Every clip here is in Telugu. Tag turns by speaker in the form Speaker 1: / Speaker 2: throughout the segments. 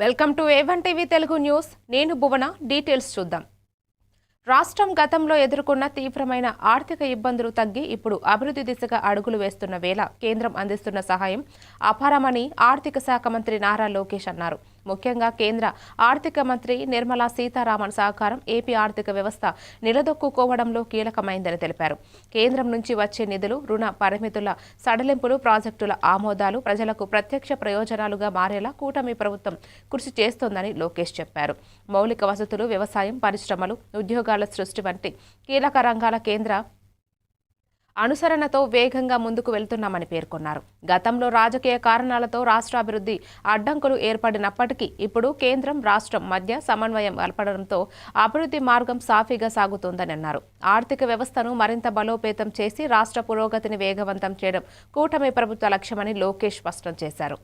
Speaker 1: Welcome to A one TV Telugu news. నేను భువన డీటెయిల్స్ చూద్దాం. రాష్ట్రం గతంలో ఎదుర్కొన్న తీవ్రమైన ఆర్థిక ఇబ్బందులు తగ్గి ఇప్పుడు అభివృద్ధి దిశగా అడుగులు వేస్తున్న వేళ కేంద్రం అందిస్తున్న సహాయం అపారమని ఆర్థిక శాఖ మంత్రి నారా లోకేష్ అన్నారు. ముఖ్యంగా కేంద్ర ఆర్థిక మంత్రి నిర్మలా సీతారామన్ సహకారం ఏపీ ఆర్థిక వ్యవస్థ నిలదొక్కుకోవడంలో కీలకమైందని తెలిపారు. కేంద్రం నుంచి వచ్చే నిధులు రుణ పరిమితుల సడలింపులు ప్రాజెక్టుల ఆమోదాలు ప్రజలకు ప్రత్యక్ష ప్రయోజనాలుగా మారేలా కూటమి ప్రభుత్వం కృషి చేస్తోందని లోకేష్ చెప్పారు. మౌలిక వసతులు వ్యవసాయం పరిశ్రమలు ఉద్యోగాల సృష్టి వంటి కీలక రంగాల కేంద్ర అనుసరణతో వేగంగా ముందుకు వెళ్తున్నామని పేర్కొన్నారు. గతంలో రాజకీయ కారణాలతో రాష్ట్ర అభివృద్ధి అడ్డంకులు ఏర్పడినప్పటికీ ఇప్పుడు కేంద్రం రాష్ట్రం మధ్య సమన్వయం ఏర్పడడంతో అభివృద్ధి మార్గం సాఫీగా సాగుతోందని అన్నారు ఆర్థిక వ్యవస్థను మరింత బలోపేతం చేసి రాష్ట్ర పురోగతిని వేగవంతం చేయడం కూటమి ప్రభుత్వ లక్ష్యమని లోకేష్ స్పష్టం చేశారు.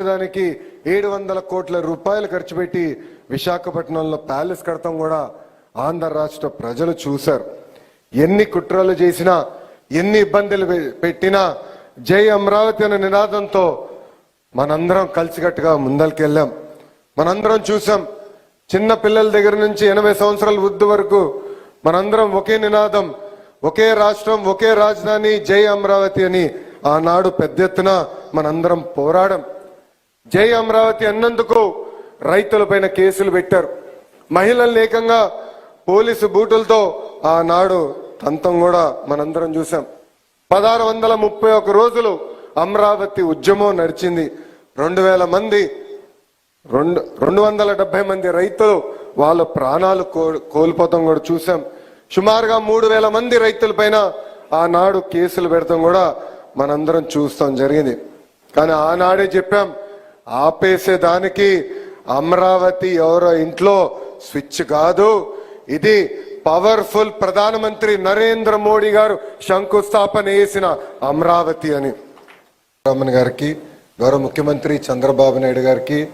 Speaker 2: దానికి ఏడు వందల కోట్ల రూపాయలు ఖర్చు పెట్టి విశాఖపట్నంలో ప్యాలెస్ కడతాం కూడా ఆంధ్ర రాష్ట్ర ప్రజలు చూశారు. ఎన్ని కుట్రలు చేసినా ఎన్ని ఇబ్బందులు పె- పెట్టినా జై అమరావతి అనే నినాదంతో మనందరం కలిసికట్టుగా ముందరికెళ్ళాం. మనందరం చూసాం చిన్న పిల్లల దగ్గర నుంచి ఎనభై సంవత్సరాల వృద్ధి వరకు మనందరం ఒకే నినాదం ఒకే రాష్ట్రం ఒకే రాజధాని జై అమరావతి అని ఆనాడు పెద్ద ఎత్తున మనందరం పోరాడం. జై అమరావతి అన్నందుకు రైతులపైన కేసులు పెట్టారు. మహిళలు ఏకంగా పోలీసు బూటులతో ఆనాడు తంతం కూడా మనందరం చూసాం పదహారు వందల ముప్పై ఒక రోజులు అమరావతి ఉద్యమం నడిచింది. రెండు వేల మంది రెండు రెండు వందల డెబ్బై మంది రైతులు వాళ్ళ ప్రాణాలు కో- కోల్పోతాం కూడా చూసాం సుమారుగా మూడు వేల మంది రైతుల పైన ఆనాడు కేసులు పెడతాం కూడా మనందరం చూస్తాం జరిగింది. కానీ ఆనాడే చెప్పాం ఆపేసేదానికి అమరావతి ఎవరో ఇంట్లో స్విచ్ కాదు ఇది పవర్ఫుల్ ప్రధానమంత్రి నరేంద్ర మోడీ గారు శంకుస్థాపన చేసిన అమరావతి అని. రామన్ గారికి గౌరవ ముఖ్యమంత్రి చంద్రబాబు నాయుడు గారికి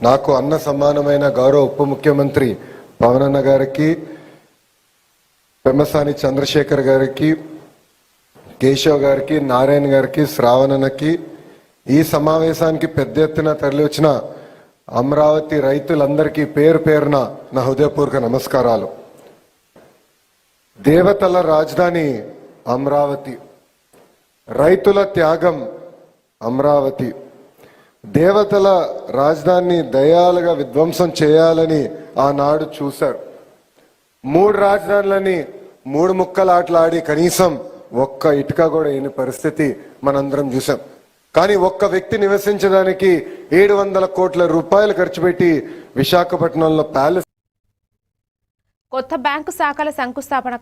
Speaker 2: నాకు అన్న సమానమైన గౌరవ ఉప ముఖ్యమంత్రి పవనన్న గారికి పెమ్మసాని చంద్రశేఖర్ గారికి కేశవ్ గారికి నారాయణ గారికి శ్రావణన్నకి ఈ సమావేశానికి పెద్ద ఎత్తున తరలి వచ్చిన అమరావతి రైతులందరికీ పేరు పేరున నా హృదయపూర్వక నమస్కారాలు. దేవతల రాజధాని అమరావతి. రైతుల త్యాగం అమరావతి. దేవతల రాజధానిని దయాలుగా విధ్వంసం చేయాలని ఆనాడు చూశారు మూడు రాజధానులని మూడు ముక్కలు ఆటలాడి కనీసం ఒక్క ఇటుక కూడా అయిన పరిస్థితి మనందరం చూసాం కానీ ఒక్క వ్యక్తి నివసించడానికి ఏడు వందల కోట్ల రూపాయలు ఖర్చు పెట్టి విశాఖపట్నంలో ప్యాలెస్
Speaker 1: కొత్త బ్యాంకు శాఖల శంకుస్థాపన